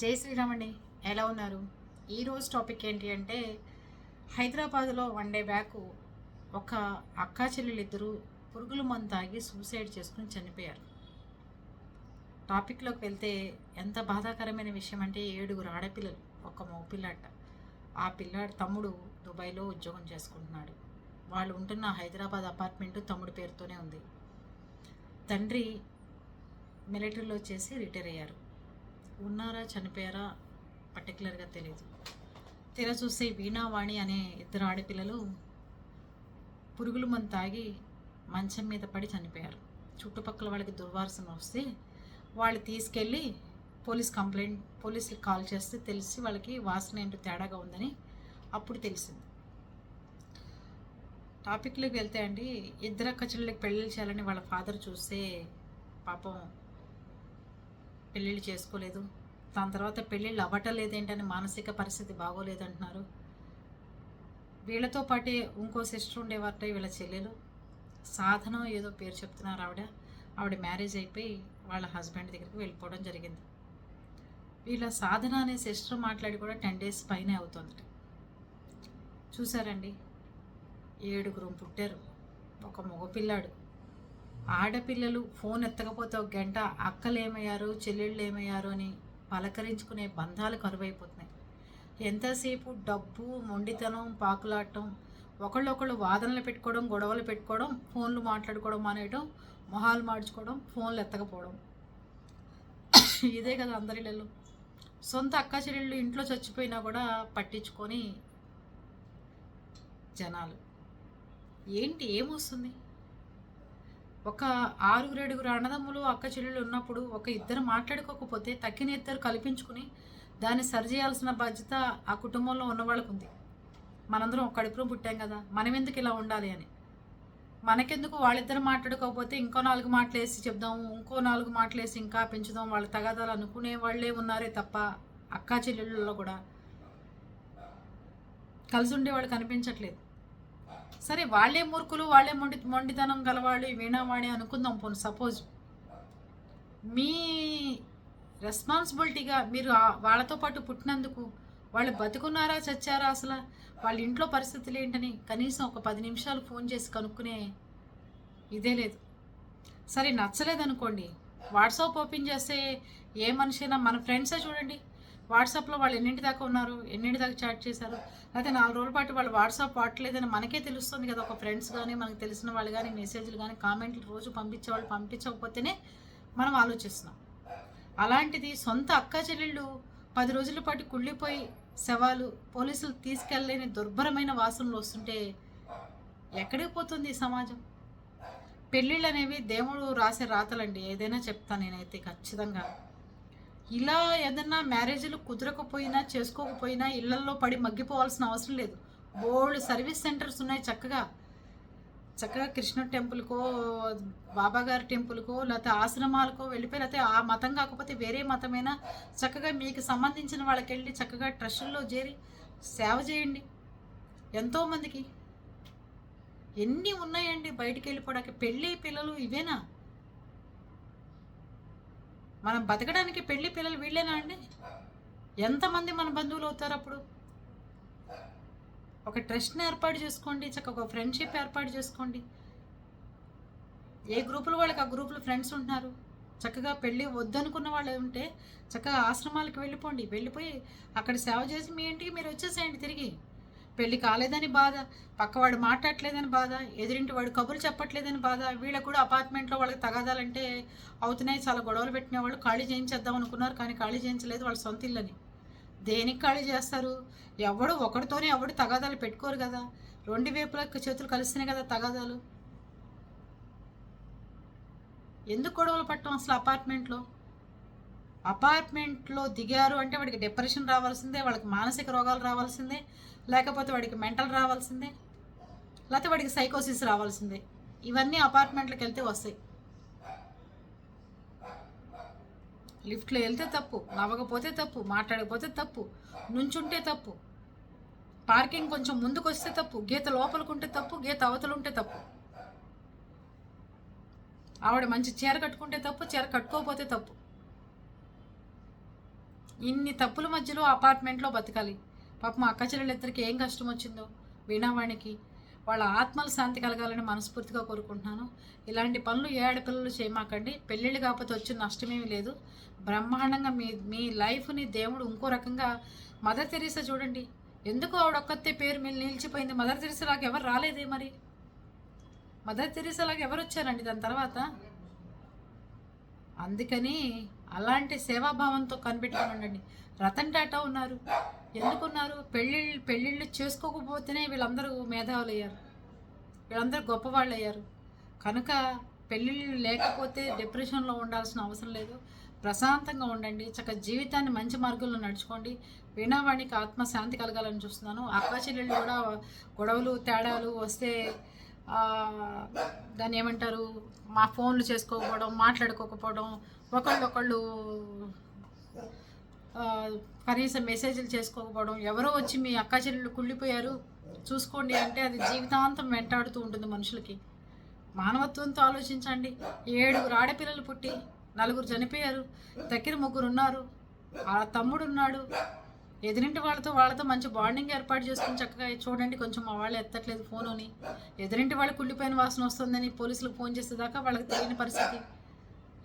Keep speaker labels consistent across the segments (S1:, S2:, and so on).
S1: జై శ్రీరామ్ అండి ఎలా ఉన్నారు? ఈరోజు టాపిక్ ఏంటి అంటే హైదరాబాద్లో వన్ డే బ్యాక్ ఒక అక్కా చెల్లెలు ఇద్దరు పురుగుల మందు తాగి సూసైడ్ చేసుకుని చనిపోయారు. టాపిక్లోకి వెళ్తే ఎంత బాధాకరమైన విషయం అంటే ఏడుగురు ఆడపిల్లలు ఒక మగపిల్లట ఆ పిల్లాడు తమ్ముడు దుబాయ్లో ఉద్యోగం చేసుకుంటున్నాడు. వాళ్ళు ఉంటున్న హైదరాబాద్ అపార్ట్మెంట్ తమ్ముడు పేరుతోనే ఉంది. తండ్రి మిలిటరీలో చేసి రిటైర్ అయ్యారు. ఉన్నారా చనిపోయారా పర్టికులర్గా తెలియదు తెర చూస్తే వీణావాణి అనే ఇద్దరు ఆడపిల్లలు పురుగులు మందు తాగి మంచం మీద పడి చనిపోయారు. చుట్టుపక్కల వాళ్ళకి దుర్వాసన వస్తే వాళ్ళు తీసుకెళ్ళి పోలీస్ కంప్లైంట్ పోలీసులకు కాల్ చేస్తే తెలిసి వాళ్ళకి వాసన ఏంటో తేడాగా ఉందని అప్పుడు తెలిసింది. టాపిక్లోకి వెళ్తే అండి ఇద్దరు అక్క చెల్లెళ్ళకి పెళ్ళిళ్ళు చేయాలని వాళ్ళ ఫాదర్ చూస్తే పాపం పెళ్ళిళ్ళు చేసుకోలేదు. దాని తర్వాత పెళ్ళిళ్ళు అవ్వటలేదేంటని మానసిక పరిస్థితి బాగోలేదంటున్నారు. వీళ్ళతో పాటే ఇంకో సిస్టర్ ఉండేవారట వీళ్ళ చెల్లెలు. సాధనం ఏదో పేరు చెప్తున్నారు ఆవిడ. ఆవిడ మ్యారేజ్ అయిపోయి వాళ్ళ హస్బెండ్ దగ్గరికి వెళ్ళిపోవడం జరిగింది. వీళ్ళ సాధన అనే సిస్టర్ మాట్లాడి కూడా టెన్ డేస్ పైనే అవుతుంది చూసారండి ఏడుగురు పుట్టారు. ఒక మగపిల్లాడు. ఆడపిల్లలు ఫోన్ ఎత్తకపోతే ఒక గంట అక్కలు ఏమయ్యారు చెల్లెళ్ళు ఏమయ్యారు అని పలకరించుకునే బంధాలు కరువైపోతున్నాయి. ఎంతసేపు డబ్బు మొండితనం పాకులాడటం ఒకళ్ళొకళ్ళు వాదనలు పెట్టుకోవడం గొడవలు పెట్టుకోవడం ఫోన్లు మాట్లాడుకోవడం మానేయడం మొహాలు మార్చుకోవడం ఫోన్లు ఎత్తకపోవడం. ఇదే కదా అందరిలో సొంత అక్క చెల్లెళ్ళు ఇంట్లో చచ్చిపోయినా కూడా పట్టించుకొని జనాలు. ఏంటి ఏమొస్తుంది? ఒక ఆరుగురు ఏడుగురు అన్నదమ్ములు అక్క చెల్లెలు ఉన్నప్పుడు ఒక ఇద్దరు మాట్లాడుకోకపోతే తక్కిన ఇద్దరు కల్పించుకుని దాన్ని సరిచేయాల్సిన బాధ్యత ఆ కుటుంబంలో ఉన్న వాళ్ళకు ఉంది మనందరం ఒక్కడిప్పుడు పుట్టాం కదా మనం ఎందుకు ఇలా ఉండాలి అని. మనకెందుకు వాళ్ళిద్దరు మాట్లాడుకోకపోతే ఇంకో నాలుగు మాటలు వేసి చెప్దాము ఇంకో నాలుగు మాటలు వేసి ఇంకా పెంచుదాం వాళ్ళ తగాదాలు అనుకునే వాళ్ళే ఉన్నారే తప్ప అక్కా చెల్లెళ్ళలో కూడా కలిసి ఉండేవాళ్ళు కనిపించట్లేదు. సరే వాళ్ళే మూర్ఖులు వాళ్ళే మొండి మొండితనం గలవాళ్ళు వీణావాణి అనుకుందాం పోను సపోజ్. మీ రెస్పాన్సిబిలిటీగా మీరు వాళ్ళతో పాటు పుట్టినందుకు వాళ్ళు బతుకున్నారా చచ్చారా అసలు? వాళ్ళ ఇంట్లో పరిస్థితులు ఏంటని కనీసం ఒక పది నిమిషాలు ఫోన్ చేసి కనుక్కునే ఇదే లేదు. సరే నచ్చలేదనుకోండి. వాట్సాప్ ఓపెన్ చేస్తే ఏ మనిషి అయినా మన ఫ్రెండ్సే చూడండి. వాట్సాప్లో వాళ్ళు ఎన్నింటి దాకా ఉన్నారు? ఎన్నింటి దాకా చాట్ చేశారు? అయితే నాలుగు రోజుల పాటు వాళ్ళు వాట్సాప్ వాడలేదని మనకే తెలుస్తుంది కదా. ఒక ఫ్రెండ్స్ కానీ మనకు తెలిసిన వాళ్ళు కానీ మెసేజ్లు కానీ కామెంట్లు రోజు పంపించే వాళ్ళు పంపించకపోతేనే మనం ఆలోచిస్తున్నాం. అలాంటిది సొంత అక్క చెల్లెళ్ళు పది రోజుల పాటు కుళ్ళిపోయి శవాలు పోలీసులు తీసుకెళ్ళలేని దుర్భరమైన వాసనలు వస్తుంటే ఎక్కడికి పోతుంది ఈ సమాజం? పెళ్ళిళ్ళు అనేవి దేవుడు రాసే రాతలండి. ఏదైనా చెప్తాను నేనైతే ఖచ్చితంగా. ఇలా ఏదన్నా మ్యారేజ్లు కుదరకపోయినా చేసుకోకపోయినా ఇళ్ళల్లో పడి మగ్గిపోవాల్సిన అవసరం లేదు. బోల్డ్ సర్వీస్ సెంటర్స్ ఉన్నాయి చక్కగా. చక్కగా కృష్ణ టెంపుల్కో బాబాగారి టెంపుల్కో లేకపోతే ఆశ్రమాలకో వెళ్ళిపోయి లేకపోతే ఆ మతం కాకపోతే వేరే మతమైనా చక్కగా మీకు సంబంధించిన వాళ్ళకి వెళ్ళి చక్కగా ట్రస్టుల్లో చేరి సేవ చేయండి. ఎంతోమందికి ఎన్ని ఉన్నాయండి బయటికి వెళ్ళిపోవడానికి? పెళ్ళి పిల్లలు ఇవేనా? మనం బతకడానికి పెళ్ళి పిల్లలు వీళ్ళేనా అండి? ఎంతమంది మన బంధువులు అవుతారు అప్పుడు? ఒక ట్రస్ట్ని ఏర్పాటు చేసుకోండి చక్కగా ఒక ఫ్రెండ్షిప్ ఏర్పాటు చేసుకోండి. ఏ గ్రూపులు వాళ్ళకి ఆ గ్రూపులో ఫ్రెండ్స్ ఉంటున్నారు? చక్కగా పెళ్ళి వద్దనుకున్న వాళ్ళు ఉంటే చక్కగా ఆశ్రమాలకు వెళ్ళిపోండి. వెళ్ళిపోయి అక్కడ సేవ చేసి మీ ఇంటికి మీరు వచ్చేసేయండి తిరిగి. పెళ్ళి కాలేదని బాధ పక్కవాడు మాట్లాడలేదని బాధ ఎదురింటి వాడు కబుర్లు చెప్పట్లేదని బాధ వీళ్ళకు కూడా అపార్ట్మెంట్లో వాళ్ళకి తగాదాలంటే అవుతున్నాయి చాలా గొడవలు పెట్టిన వాళ్ళు ఖాళీ చేయించేద్దాం అనుకున్నారు కానీ ఖాళీ చేయించలేదు వాళ్ళ సొంత ఇల్లని దేనికి ఖాళీ చేస్తారు? ఎవడు ఒకరితోనే ఎవడు తగాదాలు పెట్టుకోరు కదా. రెండు వైపులకు చేతులు కలిసినాయి కదా తగాదాలు. ఎందుకు గొడవలు పట్టం అసలు అపార్ట్మెంట్లో? అపార్ట్మెంట్లో దిగారు అంటే వాడికి డిప్రెషన్ రావాల్సిందే వాళ్ళకి మానసిక రోగాలు రావాల్సిందే లేకపోతే వాడికి మెంటల్ రావాల్సిందే లేకపోతే వాడికి సైకోసిస్ రావాల్సిందే. ఇవన్నీ అపార్ట్మెంట్లకు వెళ్తే వస్తాయి. లిఫ్ట్లో వెళ్తే తప్పు నవ్వకపోతే తప్పు మాట్లాడకపోతే తప్పు నుంచుంటే తప్పు పార్కింగ్ కొంచెం ముందుకు వస్తే తప్పు గీత లోపలికుంటే తప్పు గీత అవతలుంటే తప్పు. ఆవిడ మంచి చీర కట్టుకుంటే తప్పు చీర కట్టుకోకపోతే తప్పు. ఇన్ని తప్పుల మధ్యలో అపార్ట్మెంట్లో బతకాలి. పాపం అక్క చెల్లెళ్ళిద్దరికి ఏం కష్టం వచ్చిందో? వీణావాణికి వాళ్ళ ఆత్మల శాంతి కలగాలని మనస్ఫూర్తిగా కోరుకుంటున్నాను. ఇలాంటి పనులు ఏ ఆడపిల్లలు చేయమాకండి. పెళ్ళిళ్ళు కాకపోతే వచ్చిన నష్టమేమీ లేదు. బ్రహ్మాండంగా మీ మీ లైఫ్ని దేవుడు ఇంకో రకంగా మదర్ తెరీసా చూడండి. ఎందుకు ఆవిడ ఒక్కతే పేరు మీరు నిలిచిపోయింది? మదర్ తెరీసాలాగా ఎవరు రాలేదే మరి? మదర్ తెరీసాలాగా ఎవరు వచ్చారండి దాని తర్వాత? అందుకని అలాంటి సేవాభావంతో కనిపెట్టుకుని ఉండండి. రతన్ టాటా ఉన్నారు. ఎందుకున్నారు? పెళ్ళిళ్ళు పెళ్ళిళ్ళు చేసుకోకపోతేనే వీళ్ళందరూ మేధావులు అయ్యారు వీళ్ళందరూ గొప్పవాళ్ళు అయ్యారు కనుక పెళ్ళిళ్ళు లేకపోతే డిప్రెషన్లో ఉండాల్సిన అవసరం లేదు. ప్రశాంతంగా ఉండండి. చక్క జీవితాన్ని మంచి మార్గంలో నడుచుకోండి. వినవాడికి ఆత్మశాంతి కలగాలని చూస్తున్నాను. అక్కచెల్లెళ్ళు కూడా గొడవలు తేడాలు వస్తే దాన్ని ఏమంటారు? మా ఫోన్లు చేసుకోకపోవడం మాట్లాడుకోకపోవడం ఒకళ్ళొకళ్ళు ఒకళ్ళు కనీసం మెసేజ్లు చేసుకోకపోవడం ఎవరో వచ్చి మీ అక్క చెల్లెళ్ళు కుళ్ళిపోయారు చూసుకోండి అంటే అది జీవితాంతం వెంటాడుతూ ఉంటుంది మనుషులకి. మానవత్వంతో ఆలోచించండి. ఏడుగురు ఆడపిల్లలు పుట్టి నలుగురు చనిపోయారు దగ్గర ముగ్గురు ఉన్నారు ఆ తమ్ముడు ఉన్నాడు ఎదురింటి వాళ్ళతో వాళ్ళతో మంచి బాండింగ్ ఏర్పాటు చేసుకుని చక్కగా చూడండి కొంచెం మా వాళ్ళు ఎత్తట్లేదు ఫోనుని. ఎదురింటి వాళ్ళు కుళ్ళిపోయిన వాసన వస్తుందని పోలీసులకు ఫోన్ చేసేదాకా వాళ్ళకి తెలియని పరిస్థితి.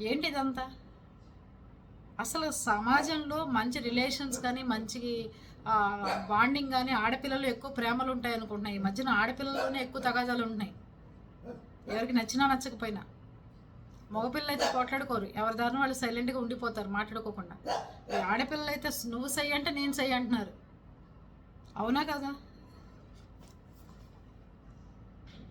S1: ఏంటి ఇదంతా అసలు సమాజంలో మంచి రిలేషన్స్ కానీ మంచి బాండింగ్ కానీ ఆడపిల్లలు ఎక్కువ ప్రేమలు ఉంటాయి అనుకుంటున్నాయి. ఈ మధ్యన ఆడపిల్లల్లోనే ఎక్కువ తగాదాలు ఉంటున్నాయి ఎవరికి నచ్చినా నచ్చకపోయినా. మగపిల్లలు అయితే పోట్లాడుకోరు. ఎవరి దారిన వాళ్ళు సైలెంట్గా ఉండిపోతారు మాట్లాడుకోకుండా. ఆడపిల్లలు అయితే నువ్వు సై అంటే నేను సై అంటున్నారు. అవునా కదా?